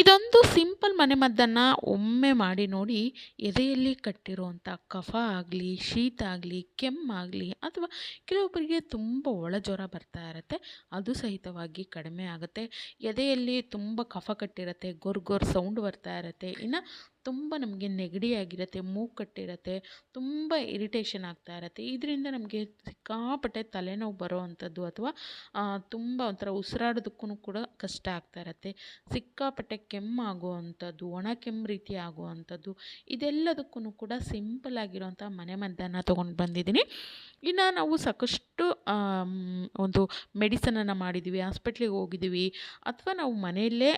ಇದೊಂದು ಸಿಂಪಲ್ ಮನೆಮದ್ದನ್ನು ಒಮ್ಮೆ ಮಾಡಿ ನೋಡಿ ಎದೆಯಲ್ಲಿ ಕಟ್ಟಿರುವಂಥ ಕಫ ಆಗಲಿ, ಶೀತ ಆಗಲಿ ಕೆಮ್ಮಾಗಲಿ ಅಥವಾ ಕೆಲವೊಬ್ಬರಿಗೆ ತುಂಬ ಒಳಜ್ವರ ಬರ್ತಾ ಇರುತ್ತೆ, ಅದು ಸಹಿತವಾಗಿ ಕಡಿಮೆ ಆಗುತ್ತೆ. ಎದೆಯಲ್ಲಿ ತುಂಬ ಕಫ ಕಟ್ಟಿರುತ್ತೆ ಗೊರ್ ಗೊರ್ ಸೌಂಡ್ ಬರ್ತಾ ಇರುತ್ತೆ. ಇನ್ನು ತುಂಬ ನಮಗೆ ನೆಗಡಿ ಆಗಿರುತ್ತೆ, ಮೂಗು ಕಟ್ಟಿರುತ್ತೆ, ತುಂಬ ಇರಿಟೇಷನ್ ಆಗ್ತಾ ಇರುತ್ತೆ. ಇದರಿಂದ ನಮಗೆ ಸಿಕ್ಕಾಪಟ್ಟೆ ತಲೆನೋವು ಬರೋ ಅಂಥದ್ದು ಅಥವಾ ತುಂಬ ಒಂಥರ ಉಸಿರಾಡೋದಕ್ಕೂ ಕೂಡ ಕಷ್ಟ ಆಗ್ತಾ ಇರುತ್ತೆ. ಸಿಕ್ಕಾಪಟ್ಟೆ ಕೆಮ್ಮು ಅಂಥದ್ದು, ಒಣ ಕೆಮ್ಮು ರೀತಿ ಆಗುವಂಥದ್ದು ಇದೆಲ್ಲದಕ್ಕೂ ಕೂಡ ಸಿಂಪಲ್ ಆಗಿರೋಂಥ ಮನೆಮದ್ದನ್ನು ತೊಗೊಂಡು ಬಂದಿದ್ದೀನಿ. ಇನ್ನು ನಾವು ಸಾಕಷ್ಟು ಒಂದು ಮೆಡಿಸನನ್ನು ಮಾಡಿದ್ದೀವಿ, ಹಾಸ್ಪಿಟ್ಲಿಗೆ ಹೋಗಿದ್ದೀವಿ, ಅಥವಾ ನಾವು ಮನೆಯಲ್ಲೇ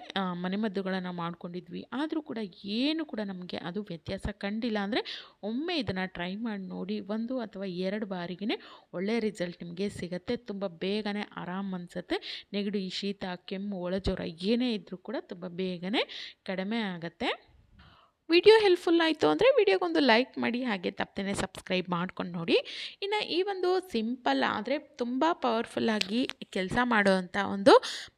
ಮನೆಮದ್ದುಗಳನ್ನು ಮಾಡ್ಕೊಂಡಿದ್ವಿ, ಆದರೂ ಕೂಡ ಏನು ಕೂಡ ನಮಗೆ ಅದು ವ್ಯತ್ಯಾಸ ಕಂಡಿಲ್ಲ ಅಂದರೆ ಒಮ್ಮೆ ಇದನ್ನು ಟ್ರೈ ಮಾಡಿ ನೋಡಿ ಒಂದು ಅಥವಾ ಎರಡು ಬಾರಿಗೆ ಒಳ್ಳೆಯ ರಿಸಲ್ಟ್ ನಿಮಗೆ ಸಿಗುತ್ತೆ. ತುಂಬ ಬೇಗನೆ ಆರಾಮ್ ಅನಿಸುತ್ತೆ. ನೆಗಡಿ, ಶೀತ, ಕೆಮ್ಮು, ಒಳಜ್ವರ ಏನೇ ಇದ್ದರೂ ಕೂಡ ತುಂಬ ಬೇಗನೆ ಕಡಿಮೆ ಆಗುತ್ತೆ. ವಿಡಿಯೋ ಹೆಲ್ಪ್ಫುಲ್ ಆಯಿತು ಅಂದರೆ ವಿಡಿಯೋಗೊಂದು ಲೈಕ್ ಮಾಡಿ ಹಾಗೆ ತಪ್ಪದೇ ಸಬ್ಸ್ಕ್ರೈಬ್ ಮಾಡ್ಕೊಂಡು ನೋಡಿ. ಇನ್ನು ಈ ಒಂದು ಸಿಂಪಲ್ ಆದರೆ ತುಂಬ ಪವರ್ಫುಲ್ಲಾಗಿ ಕೆಲಸ ಮಾಡುವಂಥ ಒಂದು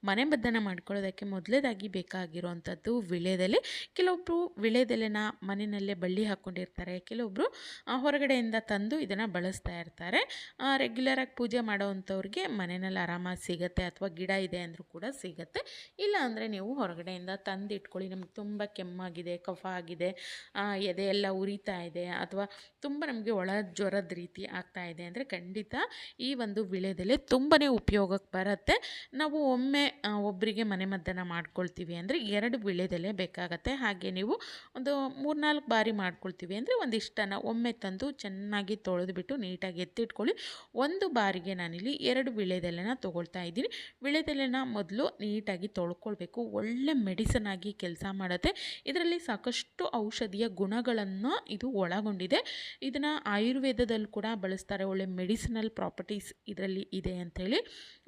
ಮನೆ ಬದ್ದನ್ನು ಮಾಡ್ಕೊಳ್ಳೋದಕ್ಕೆ ಮೊದಲೇದಾಗಿ ಬೇಕಾಗಿರುವಂಥದ್ದು ವಿಳೆದೆಲೆ ಕೆಲವೊಬ್ಬರು ವಿಳೆದೆಲೆನ ಮನೆಯಲ್ಲೇ ಬಳ್ಳಿ ಹಾಕ್ಕೊಂಡಿರ್ತಾರೆ ಕೆಲವೊಬ್ಬರು ಹೊರಗಡೆಯಿಂದ ತಂದು ಇದನ್ನು ಬಳಸ್ತಾ ಇರ್ತಾರೆ. ರೆಗ್ಯುಲರಾಗಿ ಪೂಜೆ ಮಾಡೋವಂಥವ್ರಿಗೆ ಮನೆಯಲ್ಲಿ ಆರಾಮಾಗಿ ಸಿಗುತ್ತೆ ಅಥವಾ ಗಿಡ ಇದೆ ಅಂದರೂ ಕೂಡ ಸಿಗುತ್ತೆ. ಇಲ್ಲ ಅಂದರೆ ನೀವು ಹೊರಗಡೆಯಿಂದ ತಂದು ಇಟ್ಕೊಳ್ಳಿ ನಮ್ಗೆ ತುಂಬ ಕೆಮ್ಮಾಗಿದೆ, ಕಫ ಆಗಿದೆ ಇದೆ ಎದೆ ಎಲ್ಲ ಉರಿತಾ ಇದೆ ಅಥವಾ ತುಂಬ ನಮಗೆ ಒಳ ಜ್ವರದ ರೀತಿ ಆಗ್ತಾ ಇದೆ ಅಂದರೆ ಖಂಡಿತ ಈ ಒಂದು ವಿಳೆದೆಲೆ ತುಂಬಾ ಉಪಯೋಗಕ್ಕೆ ಬರುತ್ತೆ. ನಾವು ಒಮ್ಮೆ ಒಬ್ಬರಿಗೆ ಮನೆಮದ್ದನ್ನು ಮಾಡ್ಕೊಳ್ತೀವಿ ಅಂದರೆ ಎರಡು ವಿಳೆದೆಲೆ ಬೇಕಾಗತ್ತೆ. ಹಾಗೆ ನೀವು ಒಂದು ಮೂರ್ನಾಲ್ಕು ಬಾರಿ ಮಾಡ್ಕೊಳ್ತೀವಿ ಅಂದರೆ ಒಂದಿಷ್ಟನ್ನು ಒಮ್ಮೆ ತಂದು ಚೆನ್ನಾಗಿ ತೊಳೆದುಬಿಟ್ಟು ನೀಟಾಗಿ ಎತ್ತಿಟ್ಕೊಳ್ಳಿ. ಒಂದು ಬಾರಿಗೆ ನಾನಿಲ್ಲಿ ಎರಡು ವಿಳೆದೆಲೆನ ತೊಗೊಳ್ತಾ ಇದ್ದೀನಿ. ವಿಳೆದೆಲೆನ ಮೊದಲು ನೀಟಾಗಿ ತೊಳ್ಕೊಳ್ಬೇಕು. ಒಳ್ಳೆ ಮೆಡಿಸನ್ ಆಗಿ ಕೆಲಸ ಮಾಡುತ್ತೆ. ಇದರಲ್ಲಿ ಸಾಕಷ್ಟು ಔಷಧಿಯ ಗುಣಗಳನ್ನು ಇದು ಒಳಗೊಂಡಿದೆ. ಇದನ್ನು ಆಯುರ್ವೇದದಲ್ಲಿ ಕೂಡ ಬಳಸ್ತಾರೆ. ಒಳ್ಳೆ ಮೆಡಿಸಿನಲ್ ಪ್ರಾಪರ್ಟೀಸ್ ಇದರಲ್ಲಿ ಇದೆ ಅಂಥೇಳಿ.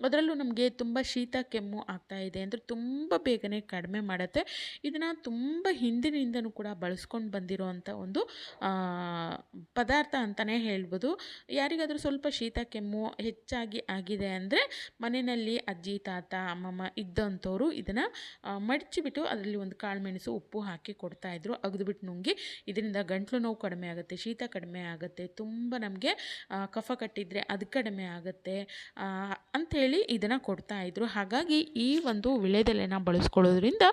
ಅದರಲ್ಲೂ ನಮಗೆ ತುಂಬ ಶೀತ, ಕೆಮ್ಮು ಆಗ್ತಾ ಇದೆ ಅಂದರೆ ತುಂಬ ಬೇಗನೆ ಕಡಿಮೆ ಮಾಡುತ್ತೆ. ಇದನ್ನು ತುಂಬ ಹಿಂದಿನಿಂದನೂ ಕೂಡ ಬಳಸ್ಕೊಂಡು ಬಂದಿರೋವಂಥ ಒಂದು ಪದಾರ್ಥ ಅಂತಲೇ ಹೇಳ್ಬೋದು. ಯಾರಿಗಾದರೂ ಸ್ವಲ್ಪ ಶೀತ, ಕೆಮ್ಮು ಹೆಚ್ಚಾಗಿ ಆಗಿದೆ ಅಂದರೆ ಮನೆಯಲ್ಲಿ ಅಜ್ಜಿ, ತಾತ, ಅಮ್ಮಮ್ಮ ಇದ್ದಂಥವರು ಇದನ್ನು ಮಡಚಿಬಿಟ್ಟು ಅದರಲ್ಲಿ ಒಂದು ಕಾಳು ಮೆಣಸು, ಉಪ್ಪು ಹಾಕಿ ಕೊಡ್ತಾಯಿದ್ರು ಅಗದುಬಿಟ್ಟು ನುಂಗಿ, ಇದರಿಂದ ಗಂಟ್ಲು ನೋವು ಕಡಿಮೆ ಆಗುತ್ತೆ, ಶೀತ ಕಡಿಮೆ ಆಗುತ್ತೆ, ತುಂಬ ನಮಗೆ ಕಫ ಕಟ್ಟಿದರೆ ಅದು ಕಡಿಮೆ ಆಗುತ್ತೆ ಅಂಥೇಳಿ ಇದನ್ನು ಕೊಡ್ತಾಯಿದ್ರು ಹಾಗಾಗಿ ಈ ಒಂದು ವಿಳೆದೆಲೆನ ಬಳಸ್ಕೊಳ್ಳೋದ್ರಿಂದ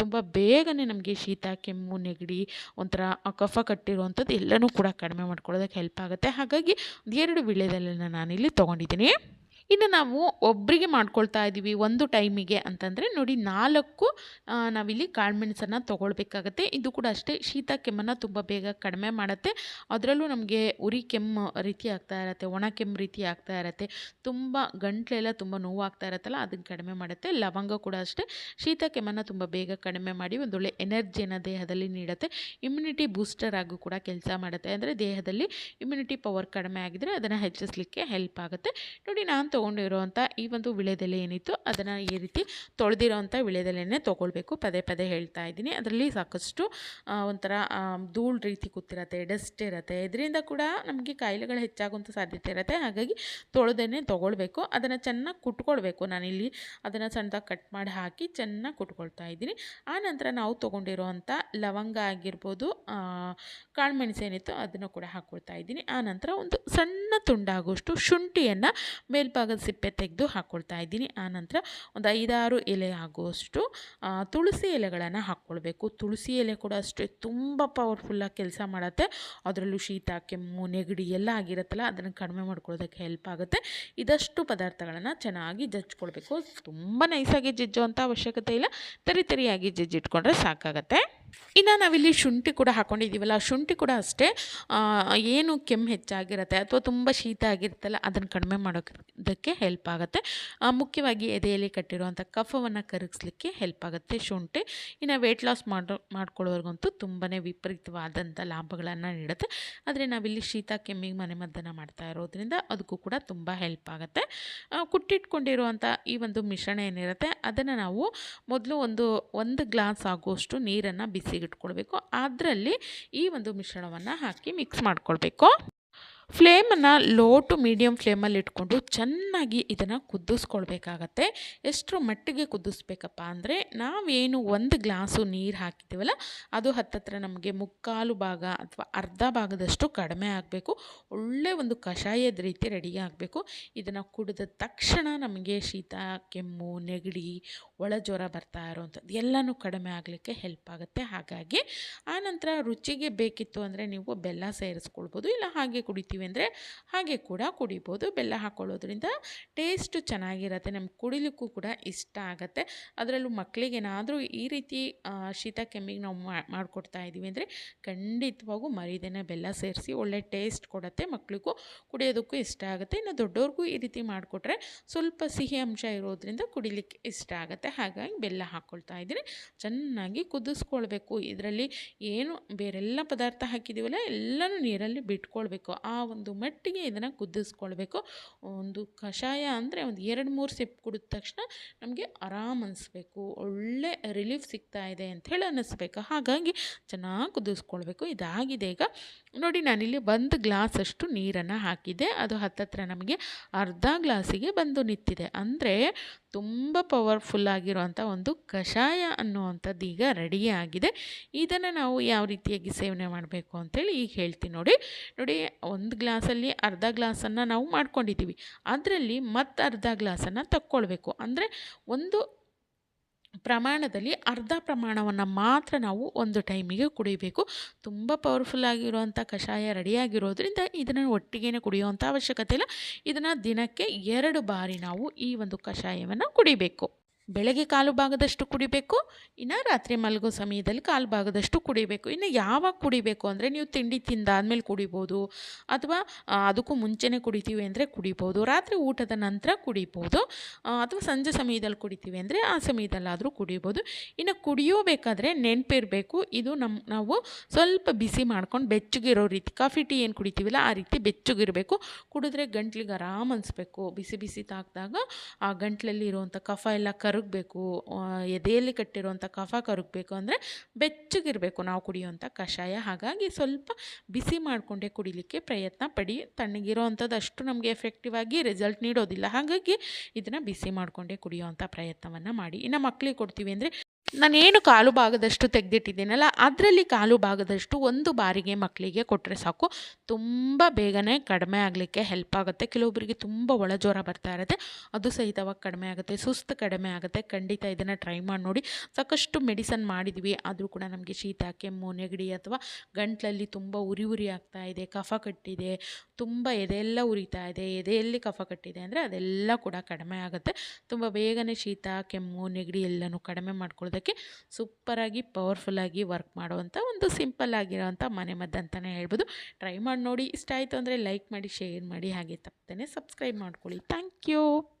ತುಂಬ ಬೇಗನೆ ನಮಗೆ ಶೀತ, ಕೆಮ್ಮು, ನೆಗಡಿ, ಒಂಥರ ಕಫ ಕಟ್ಟಿರುವಂಥದ್ದು ಎಲ್ಲನೂ ಕೂಡ ಕಡಿಮೆ ಮಾಡ್ಕೊಳ್ಳೋದಕ್ಕೆ ಹೆಲ್ಪ್ ಆಗುತ್ತೆ. ಹಾಗಾಗಿ ಎರಡು ವಿಳೆದೆಲೆನ ನಾನಿಲ್ಲಿ ತೊಗೊಂಡಿದ್ದೀನಿ. ಇನ್ನು ನಾವು ಒಬ್ಬರಿಗೆ ಮಾಡ್ಕೊಳ್ತಾ ಇದ್ದೀವಿ ಒಂದು ಟೈಮಿಗೆ ಅಂತಂದರೆ ನೋಡಿ ನಾಲ್ಕು ನಾವಿಲ್ಲಿ ಕಾಳುಮೆಣಸನ್ನು ತೊಗೊಳ್ಬೇಕಾಗತ್ತೆ. ಇದು ಕೂಡ ಅಷ್ಟೇ ಶೀತ ಕೆಮ್ಮನ್ನು ತುಂಬ ಬೇಗ ಕಡಿಮೆ ಮಾಡುತ್ತೆ. ಅದರಲ್ಲೂ ನಮಗೆ ಉರಿ ಕೆಮ್ಮು ರೀತಿ ಆಗ್ತಾ ಇರತ್ತೆ, ಒಣ ಕೆಮ್ಮು ರೀತಿ ಆಗ್ತಾ ಇರತ್ತೆ. ತುಂಬ ಗಂಟ್ಲೆಲ್ಲ ತುಂಬ ನೋವಾಗ್ತಾ ಇರತ್ತಲ್ಲ, ಅದನ್ನು ಕಡಿಮೆ ಮಾಡುತ್ತೆ. ಲವಂಗ ಕೂಡ ಅಷ್ಟೇ ಶೀತ ಕೆಮ್ಮನ್ನು ತುಂಬ ಬೇಗ ಕಡಿಮೆ ಮಾಡಿ ಒಂದೊಳ್ಳೆ ಎನರ್ಜಿಯನ್ನು ದೇಹದಲ್ಲಿ ನೀಡುತ್ತೆ. ಇಮ್ಯುನಿಟಿ ಬೂಸ್ಟರ್ ಆಗು ಕೂಡ ಕೆಲಸ ಮಾಡುತ್ತೆ. ಅಂದರೆ ದೇಹದಲ್ಲಿ ಇಮ್ಯುನಿಟಿ ಪವರ್ ಕಡಿಮೆ ಆಗಿದರೆ ಅದನ್ನು ಹೆಚ್ಚಿಸಲಿಕ್ಕೆ ಹೆಲ್ಪ್ ಆಗುತ್ತೆ. ನೋಡಿ ನಾನು ತೊಗೊಂಡಿರುವಂಥ ಈ ಒಂದು ವಿಳೆದೆಲೆ ಏನಿತ್ತು ಅದನ್ನು ಈ ರೀತಿ ತೊಳೆದಿರೋವಂಥ ವಿಳೆದೆಲೆನೇ ತೊಗೊಳ್ಬೇಕು. ಪದೇ ಪದೇ ಹೇಳ್ತಾ ಇದ್ದೀನಿ. ಅದರಲ್ಲಿ ಸಾಕಷ್ಟು ಒಂಥರ ಧೂಳು ರೀತಿ ಕೂತಿರತ್ತೆ, ಡಸ್ಟ್ ಇರುತ್ತೆ. ಇದರಿಂದ ಕೂಡ ನಮಗೆ ಕಾಯಿಲೆಗಳು ಹೆಚ್ಚಾಗುವಂಥ ಸಾಧ್ಯತೆ ಇರುತ್ತೆ. ಹಾಗಾಗಿ ತೊಳೆದೇ ತೊಗೊಳ್ಬೇಕು. ಅದನ್ನು ಚೆನ್ನಾಗಿ ಕುಟ್ಕೊಳ್ಬೇಕು. ನಾನಿಲ್ಲಿ ಅದನ್ನು ಸಣ್ಣದಾಗಿ ಕಟ್ ಮಾಡಿ ಹಾಕಿ ಚೆನ್ನಾಗಿ ಕುಟ್ಕೊಳ್ತಾ ಇದ್ದೀನಿ. ಆನಂತರ ನಾವು ತೊಗೊಂಡಿರುವಂಥ ಲವಂಗ ಆಗಿರ್ಬೋದು ಕಾಳುಮೆಣಸು ಏನಿತ್ತು ಅದನ್ನು ಕೂಡ ಹಾಕ್ಕೊಳ್ತಾ ಇದ್ದೀನಿ. ಆನಂತರ ಒಂದು ಸಣ್ಣ ತುಂಡಾಗುವಷ್ಟು ಶುಂಠಿಯನ್ನು ಮೇಲ್ಭಾಗದ ಸಿಪ್ಪೆ ತೆಗೆದು ಹಾಕ್ಕೊಳ್ತಾ ಇದ್ದೀನಿ. ಆನಂತರ ಒಂದು ಐದಾರು ಎಲೆ ಆಗುವಷ್ಟು ತುಳಸಿ ಎಲೆಗಳನ್ನು ಹಾಕ್ಕೊಳ್ಬೇಕು ತುಳಸಿ ಎಲೆ ಕೂಡ ಅಷ್ಟೇ ತುಂಬ ಪವರ್ಫುಲ್ಲಾಗಿ ಕೆಲಸ ಮಾಡುತ್ತೆ. ಅದರಲ್ಲೂ ಶೀತ ಕೆಮ್ಮು ನೆಗಡಿ ಎಲ್ಲ ಆಗಿರುತ್ತಲ್ಲ, ಅದನ್ನು ಕಡಿಮೆ ಮಾಡ್ಕೊಳ್ಳೋದಕ್ಕೆ ಹೆಲ್ಪ್ ಆಗುತ್ತೆ. ಇದಷ್ಟು ಪದಾರ್ಥಗಳನ್ನು ಚೆನ್ನಾಗಿ ಜಜ್ಕೊಳ್ಬೇಕು ತುಂಬ ನೈಸಾಗಿ ಜಜ್ಜುವಂಥ ಅವಶ್ಯಕತೆ ಇಲ್ಲ. ತರಿ ತರಿಯಾಗಿ ಜಜ್ಜಿಟ್ಕೊಂಡ್ರೆ ಸಾಕಾಗತ್ತೆ. ಇನ್ನು ನಾವಿಲ್ಲಿ ಶುಂಠಿ ಕೂಡ ಹಾಕ್ಕೊಂಡಿದ್ದೀವಲ್ಲ ಶುಂಠಿ ಕೂಡ ಅಷ್ಟೇ ಏನು ಕೆಮ್ಮು ಹೆಚ್ಚಾಗಿರುತ್ತೆ ಅಥವಾ ತುಂಬ ಶೀತ ಆಗಿರುತ್ತಲ್ಲ, ಅದನ್ನು ಕಡಿಮೆ ಮಾಡೋದಕ್ಕೆ ಹೆಲ್ಪ್ ಆಗುತ್ತೆ. ಮುಖ್ಯವಾಗಿ ಎದೆಯಲ್ಲಿ ಕಟ್ಟಿರುವಂಥ ಕಫವನ್ನು ಕರಗಿಸ್ಲಿಕ್ಕೆ ಹೆಲ್ಪ್ ಆಗುತ್ತೆ ಶುಂಠಿ. ಇನ್ನು ವೆಯ್ಟ್ ಲಾಸ್ ಮಾಡೋ, ಮಾಡ್ಕೊಳ್ಳೋರ್ಗಂತೂ ತುಂಬಾ ವಿಪರೀತವಾದಂಥ ಲಾಭಗಳನ್ನು ನೀಡುತ್ತೆ. ಆದರೆ ನಾವಿಲ್ಲಿ ಶೀತ, ಕೆಮ್ಮಿಗೆ ಮನೆಮದ್ದನ್ನು ಮಾಡ್ತಾ ಇರೋದ್ರಿಂದ ಅದಕ್ಕೂ ಕೂಡ ತುಂಬ ಹೆಲ್ಪ್ ಆಗುತ್ತೆ. ಕುಟ್ಟಿಟ್ಕೊಂಡಿರುವಂಥ ಈ ಒಂದು ಮಿಶ್ರಣ ಏನಿರುತ್ತೆ, ಅದನ್ನು ನಾವು ಮೊದಲು ಒಂದು ಒಂದು ಗ್ಲಾಸ್ ಆಗುವಷ್ಟು ನೀರನ್ನು ಬಿಸಿಗಿಟ್ಕೊಳ್ಬೇಕು. ಅದರಲ್ಲಿ ಈ ಒಂದು ಮಿಶ್ರಣವನ್ನು ಹಾಕಿ ಮಿಕ್ಸ್ ಮಾಡ್ಕೊಳ್ಬೇಕು. ಫ್ಲೇಮನ್ನು ಲೋ ಟು ಮೀಡಿಯಮ್ ಫ್ಲೇಮಲ್ಲಿ ಇಟ್ಕೊಂಡು ಚೆನ್ನಾಗಿ ಇದನ್ನು ಕುದಿಸ್ಕೊಳ್ಬೇಕಾಗತ್ತೆ. ಎಷ್ಟರ ಮಟ್ಟಿಗೆ ಕುದಿಸ್ಬೇಕಪ್ಪ ಅಂದರೆ ನಾವೇನು ಒಂದು ಗ್ಲಾಸು ನೀರು ಹಾಕಿದ್ದೀವಲ್ಲ, ಅದು ಹತ್ತತ್ರ ನಮಗೆ ಮುಕ್ಕಾಲು ಭಾಗ ಅಥವಾ ಅರ್ಧ ಭಾಗದಷ್ಟು ಕಡಿಮೆ ಆಗಬೇಕು. ಒಳ್ಳೆ ಒಂದು ಕಷಾಯದ ರೀತಿ ರೆಡಿ ಆಗಬೇಕು. ಇದನ್ನು ಕುಡಿದ ತಕ್ಷಣ ನಮಗೆ ಶೀತ, ಕೆಮ್ಮು, ನೆಗಡಿ, ಒಳ ಜ್ವರ ಬರ್ತಾ ಇರೋವಂಥದ್ದು ಎಲ್ಲನೂ ಕಡಿಮೆ ಆಗಲಿಕ್ಕೆ ಹೆಲ್ಪ್ ಆಗುತ್ತೆ. ಹಾಗಾಗಿ ಆನಂತರ ರುಚಿಗೆ ಬೇಕಿತ್ತು ಅಂದರೆ ನೀವು ಬೆಲ್ಲ ಸೇರಿಸ್ಕೊಳ್ಬೋದು, ಇಲ್ಲ ಹಾಗೆ ಕುಡಿತೀವಿ ಅಂದರೆ ಹಾಗೆ ಕೂಡ ಕುಡಿಬೋದು. ಬೆಲ್ಲ ಹಾಕ್ಕೊಳ್ಳೋದ್ರಿಂದ ಟೇಸ್ಟು ಚೆನ್ನಾಗಿರುತ್ತೆ. ನಮ್ಗೆ ಕುಡಿಲಿಕ್ಕೂ ಕೂಡ ಇಷ್ಟ ಆಗುತ್ತೆ. ಅದರಲ್ಲೂ ಮಕ್ಕಳಿಗೇನಾದರೂ ಈ ರೀತಿ ಶೀತ ಕೆಮ್ಮಿಗೆ ನಾವು ಮಾಡಿಕೊಡ್ತಾ ಇದ್ದೀವಿ ಅಂದರೆ ಖಂಡಿತವಾಗೂ ಮರಿದೇನೆ ಬೆಲ್ಲ ಸೇರಿಸಿ ಒಳ್ಳೆ ಟೇಸ್ಟ್ ಕೊಡುತ್ತೆ. ಮಕ್ಕಳಿಗೂ ಕುಡಿಯೋದಕ್ಕೂ ಇಷ್ಟ ಆಗುತ್ತೆ. ಇನ್ನು ದೊಡ್ಡವ್ರಿಗೂ ಈ ರೀತಿ ಮಾಡಿಕೊಟ್ರೆ ಸ್ವಲ್ಪ ಸಿಹಿ ಅಂಶ ಇರೋದ್ರಿಂದ ಕುಡಿಲಿಕ್ಕೆ ಇಷ್ಟ ಆಗುತ್ತೆ. ಹಾಗಾಗಿ ಬೆಲ್ಲ ಹಾಕ್ಕೊಳ್ತಾ ಇದ್ದೀನಿ ಚೆನ್ನಾಗಿ ಕುದಿಸ್ಕೊಳ್ಬೇಕು. ಇದರಲ್ಲಿ ಏನು ಬೇರೆಲ್ಲ ಪದಾರ್ಥ ಹಾಕಿದ್ದೀವಲ್ಲ, ಎಲ್ಲನೂ ನೀರಲ್ಲಿ ಬಿಟ್ಕೊಳ್ಬೇಕು. ಆ ಒಂದು ಮಟ್ಟಿಗೆ ಇದನ್ನು ಕುದಿಸ್ಕೊಳ್ಬೇಕು. ಒಂದು ಕಷಾಯ ಅಂದರೆ ಒಂದು ಎರಡು ಮೂರು ಸಿಪ್ ಕುಡಿದ ತಕ್ಷಣ ನಮಗೆ ಆರಾಮ್ ಅನ್ನಿಸ್ಬೇಕು ಒಳ್ಳೆ ರಿಲೀಫ್ ಸಿಗ್ತಾ ಇದೆ ಅಂತ ಹೇಳಿ ಅನ್ನಿಸ್ಬೇಕು ಹಾಗಾಗಿ ಚೆನ್ನಾಗಿ ಕುದಿಸ್ಕೊಳ್ಬೇಕು. ಇದಾಗಿದೆ ಈಗ. ನೋಡಿ, ನಾನಿಲ್ಲಿ ಒಂದು ಗ್ಲಾಸಷ್ಟು ನೀರನ್ನು ಹಾಕಿದ್ದೆ. ಅದು ಹತ್ತತ್ರ ನಮಗೆ ಅರ್ಧ ಗ್ಲಾಸಿಗೆ ಬಂದು ನಿಂತಿದೆ. ಅಂದರೆ ತುಂಬ ಪವರ್ಫುಲ್ ಆಗಿರುವಂಥ ಒಂದು ಕಷಾಯ ಅನ್ನುವಂಥದ್ದು ಈಗ ರೆಡಿಯಾಗಿದೆ. ಇದನ್ನು ನಾವು ಯಾವ ರೀತಿಯಾಗಿ ಸೇವನೆ ಮಾಡಬೇಕು ಅಂತೇಳಿ ಈಗ ಹೇಳ್ತೀನಿ ನೋಡಿ. ನೋಡಿ, ಒಂದು ಗ್ಲಾಸಲ್ಲಿ ಅರ್ಧ ಗ್ಲಾಸನ್ನು ನಾವು ಮಾಡ್ಕೊಂಡಿದ್ದೀವಿ. ಅದರಲ್ಲಿ ಮತ್ತು ಅರ್ಧ ಗ್ಲಾಸನ್ನು ತಕ್ಕೊಳ್ಬೇಕು. ಅಂದರೆ ಒಂದು ಪ್ರಮಾಣದಲ್ಲಿ ಅರ್ಧ ಪ್ರಮಾಣವನ್ನು ಮಾತ್ರ ನಾವು ಒಂದು ಟೈಮಿಗೆ ಕುಡಿಬೇಕು. ತುಂಬ ಪವರ್ಫುಲ್ ಆಗಿರುವಂಥ ಕಷಾಯ ರೆಡಿಯಾಗಿರೋದ್ರಿಂದ ಇದನ್ನು ಒಟ್ಟಿಗೆ ಕುಡಿಯುವಂಥ ಅವಶ್ಯಕತೆ ಇಲ್ಲ. ಇದನ್ನು ದಿನಕ್ಕೆ ಎರಡು ಬಾರಿ ನಾವು ಈ ಒಂದು ಕಷಾಯವನ್ನು ಕುಡಿಬೇಕು. ಬೆಳಗ್ಗೆ ಕಾಲು ಭಾಗದಷ್ಟು ಕುಡಿಬೇಕು, ಇನ್ನು ರಾತ್ರಿ ಮಲಗೋ ಸಮಯದಲ್ಲಿ ಕಾಲು ಭಾಗದಷ್ಟು ಕುಡಿಬೇಕು. ಇನ್ನು ಯಾವಾಗ ಕುಡಿಬೇಕು ಅಂದರೆ ನೀವು ತಿಂಡಿ ತಿಂದಾದ್ಮೇಲೆ ಕುಡಿಬೋದು, ಅಥವಾ ಅದಕ್ಕೂ ಮುಂಚೆನೇ ಕುಡಿತೀವಿ ಅಂದರೆ ಕುಡಿಬೋದು, ರಾತ್ರಿ ಊಟದ ನಂತರ ಕುಡಿಬೋದು ಅಥವಾ ಸಂಜೆ ಸಮಯದಲ್ಲಿ ಕುಡಿತೀವಿ ಅಂದರೆ ಆ ಸಮಯದಲ್ಲಾದರೂ ಕುಡಿಬೋದು. ಇನ್ನು ಕುಡಿಯೋಬೇಕಾದ್ರೆ ನೆನಪಿರಬೇಕು, ಇದು ನಮ್ಮ ನಾವು ಸ್ವಲ್ಪ ಬಿಸಿ ಮಾಡ್ಕೊಂಡು ಬೆಚ್ಚಗಿರೋ ರೀತಿ, ಕಾಫಿ, ಟೀ ಏನು ಕುಡಿತೀವಲ್ಲ ಆ ರೀತಿ ಬೆಚ್ಚಗಿರಬೇಕು. ಕುಡಿದ್ರೆ ಗಂಟ್ಲಿಗೆ ಆರಾಮ್ ಅನಿಸ್ಬೇಕು. ಬಿಸಿ ಬಿಸಿ ತಾಕಿದಾಗ ಆ ಗಂಟ್ಲಲ್ಲಿ ಇರುವಂಥ ಕಫ ಎಲ್ಲ ಕರಗಬೇಕು ಎದೆಯಲ್ಲಿ ಕಟ್ಟಿರುವಂಥ ಕಫ ಕರಗಬೇಕು ಅಂದರೆ ಬೆಚ್ಚಗಿರಬೇಕು ನಾವು ಕುಡಿಯುವಂಥ ಕಷಾಯ. ಹಾಗಾಗಿ ಸ್ವಲ್ಪ ಬಿಸಿ ಮಾಡಿಕೊಂಡೇ ಕುಡಿಲಿಕ್ಕೆ ಪ್ರಯತ್ನ ಪಡಿ. ತಣ್ಣಗಿರೋ ಅಂಥದ್ದು ಅಷ್ಟು ನಮಗೆ ಎಫೆಕ್ಟಿವ್ ಆಗಿ ರಿಸಲ್ಟ್ ನೀಡೋದಿಲ್ಲ. ಹಾಗಾಗಿ ಇದನ್ನು ಬಿಸಿ ಮಾಡಿಕೊಂಡೇ ಕುಡಿಯುವಂಥ ಪ್ರಯತ್ನವನ್ನು ಮಾಡಿ. ಇನ್ನು ಮಕ್ಕಳಿಗೆ ಕೊಡ್ತೀವಿ ಅಂದರೆ ನಾನೇನು ಕಾಲು ಭಾಗದಷ್ಟು ತೆಗೆದಿಟ್ಟಿದ್ದೀನಲ್ಲ, ಅದರಲ್ಲಿ ಕಾಲು ಭಾಗದಷ್ಟು ಒಂದು ಬಾರಿಗೆ ಮಕ್ಕಳಿಗೆ ಕೊಟ್ಟರೆ ಸಾಕು. ತುಂಬ ಬೇಗನೆ ಕಡಿಮೆ ಆಗಲಿಕ್ಕೆ ಹೆಲ್ಪ್ ಆಗುತ್ತೆ. ಕೆಲವೊಬ್ಬರಿಗೆ ತುಂಬ ಒಳ ಜ್ವರ ಬರ್ತಾ ಇರುತ್ತೆ. ಅದು ಸಹಿತವಾಗಿ ಕಡಿಮೆ ಆಗುತ್ತೆ. ಸುಸ್ತು ಕಡಿಮೆ ಆಗುತ್ತೆ. ಖಂಡಿತ ಇದನ್ನು ಟ್ರೈ ಮಾಡಿ ನೋಡಿ. ಸಾಕಷ್ಟು ಮೆಡಿಸನ್ ಮಾಡಿದ್ವಿ. ಆದರೂ ಕೂಡ ನಮಗೆ ಶೀತ, ಕೆಮ್ಮು, ನೆಗಡಿ ಅಥವಾ ಗಂಟ್ಲಲ್ಲಿ ತುಂಬ ಉರಿ ಉರಿ ಆಗ್ತಾ ಇದೆ, ಕಫ ಕಟ್ಟಿದೆ, ತುಂಬ ಎದೆಯೆಲ್ಲ ಉರಿತಾ ಇದೆ. ಎದೆಯಲ್ಲಿ ಕಫ ಕಟ್ಟಿದೆ ಅಂದರೆ ಅದೆಲ್ಲ ಕೂಡ ಕಡಿಮೆ ಆಗುತ್ತೆ. ತುಂಬ ಬೇಗನೆ ಶೀತ, ಕೆಮ್ಮು, ನೆಗಡಿ ಎಲ್ಲನೂ ಕಡಿಮೆ ಮಾಡ್ಕೊಳ್ಳೋದಕ್ಕೆ ಸೂಪರಾಗಿ, ಪವರ್ಫುಲ್ಲಾಗಿ ವರ್ಕ್ ಮಾಡುವಂಥ ಒಂದು ಸಿಂಪಲ್ ಆಗಿರೋವಂಥ ಮನೆಮದ್ದು ಅಂತಲೇ ಹೇಳ್ಬೋದು. ಟ್ರೈ ಮಾಡಿ ನೋಡಿ. ಇಷ್ಟ ಆಯಿತು ಅಂದರೆ ಲೈಕ್ ಮಾಡಿ, ಶೇರ್ ಮಾಡಿ. ಹಾಗೆ ತಪ್ಪದೇ ಸಬ್ಸ್ಕ್ರೈಬ್ ಮಾಡ್ಕೊಳ್ಳಿ. Thank you.